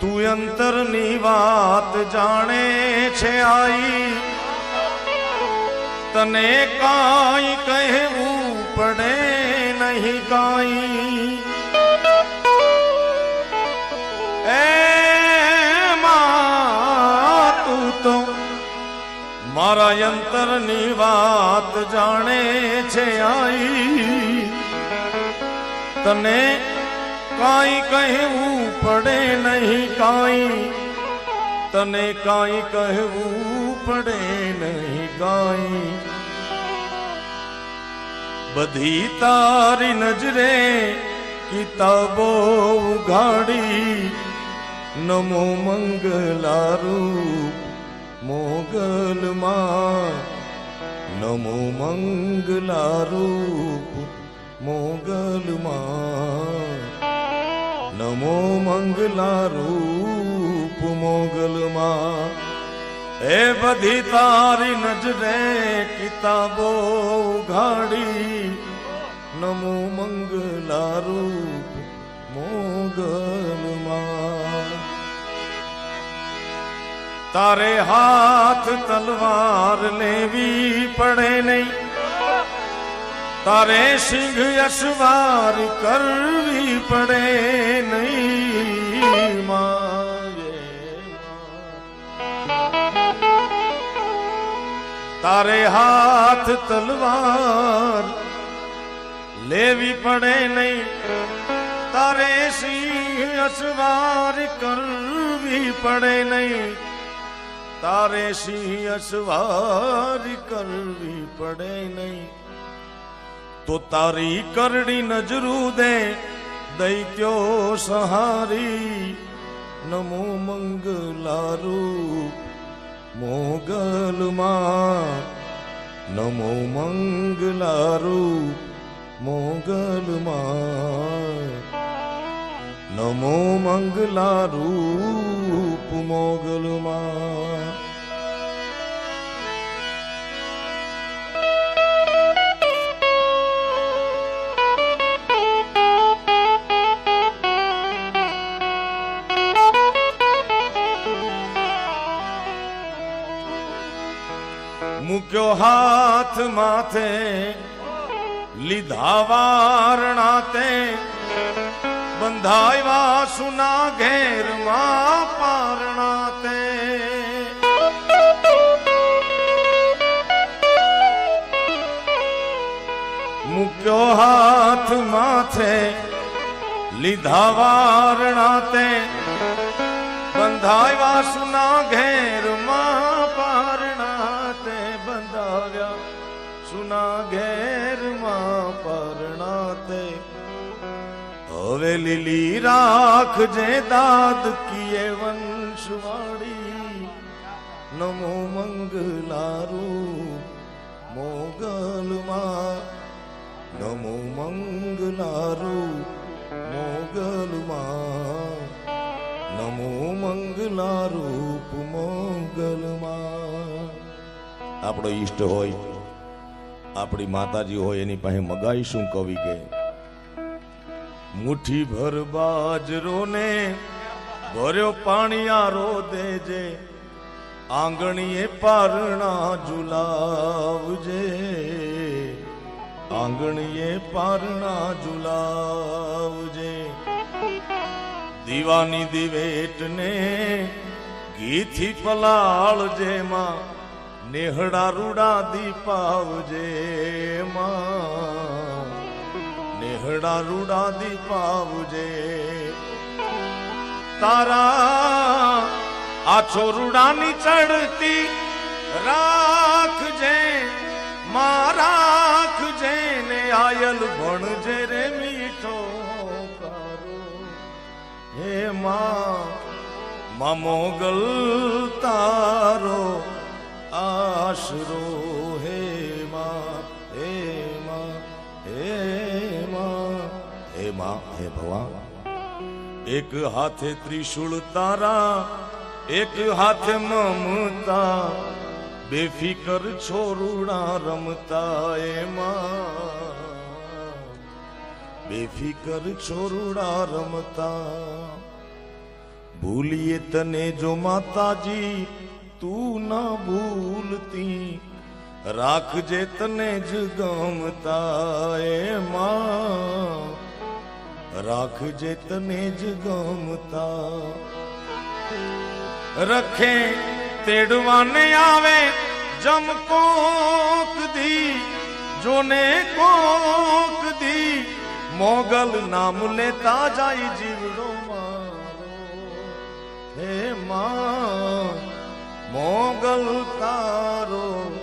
તું અંતરની વાત જાણે છે આઈ. તને કાંઈ કહેવું પડે નહીં કાંઈ. એમાં તું તો મારા અંતરની વાત જાણે છે આઈ. તને કાંઈ કહેવું પડે નહીં, કાંઈ તને કાંઈ કહેવું પડે નહીં, કાંઈ બધી તારી નજરે કિતાબો ઉઘાડી, નમો મંગલારૂપ મોગલમાં, નમો મંગલારૂપ મોગલમાં નમો મંગલારૂપ મોગલમાં એ બધી તારી નજરે કિતાબો ઘાડી નમો મંગલારૂપ મોગલમાં તારે હાથ તલવાર લેવી પડે નહીં તારે સિંહ અસવાર કરવી પડે નહીં તારે હાથ તલવાર લેવી પડે નહીં. તારે સિંહ અસવાર કરવી પડે નહીં. તારે સિંહ અસવાર કરવી પડે નહીં. તો તારી કરડી નજરું દે દૈત્યો સહારી, નમો મંગલારૂપ મોગલમાં, નમો મંગલારૂપ મોગલમાં, નમો મંગલારૂપ મોગલમાં. હાથ માથે લીધા વારણા તે બંધાવ્યા સુના ઘેરમાં પારણા તે મૂક્યો હાથ માથે લીધા વારણા તે બંધાવ્યા સુના ઘેરમાં સુના ઘેરમાં પારણા તે હવે લીલી રાખજે દાદ કીએ વંશવાળી. નમો મંગલારૂ મોગલમાં. નમો મંગલારૂ મોગલમાં. નમો મંગલારૂપ મોગલમાં. આપણો ઈષ્ટ હોય આપણી માતાજી હોય એની પાસે મગાઈશું કવિ કે, મુઠ્ઠી ભર બાજરો ને ભર્યો પાણીયારો દેજે, આંગણીએ પારણા ઝુલાવજે. આંગણીએ પારણા ઝુલાવજે. દીવાની દિવેટ ને ઘીથી પલાળ જેમાં નેહડા રૂડા દીપાવજે માં. નેહડા રૂડા દીપાવજે. તારા આ છોરુડાની ચડતી રાખજે, માં રાખજે ને આયલ ભણજે રે મીઠો કારો હે માં મોગલ તારો. આશરો હે માં હે માં હે માં હે માં હે ભવા એક હાથે ત્રિશુળ તારા એક હાથે મમતા બેફિકર છોરુણા રમતા એમાં બેફિકર છોરુડા રમતા ભૂલીએ તને જો માતાજી તું ના ભૂલતી. રાખજે તને જ ગમતા એ માં. રાખજે તને જ ગમતા. રખે તેડવાને આવે જમ કોક દી. જોને કોક દી. મોગલ નામ લેતા જાય જીવડો મારો. હે માં. મોગલ તારો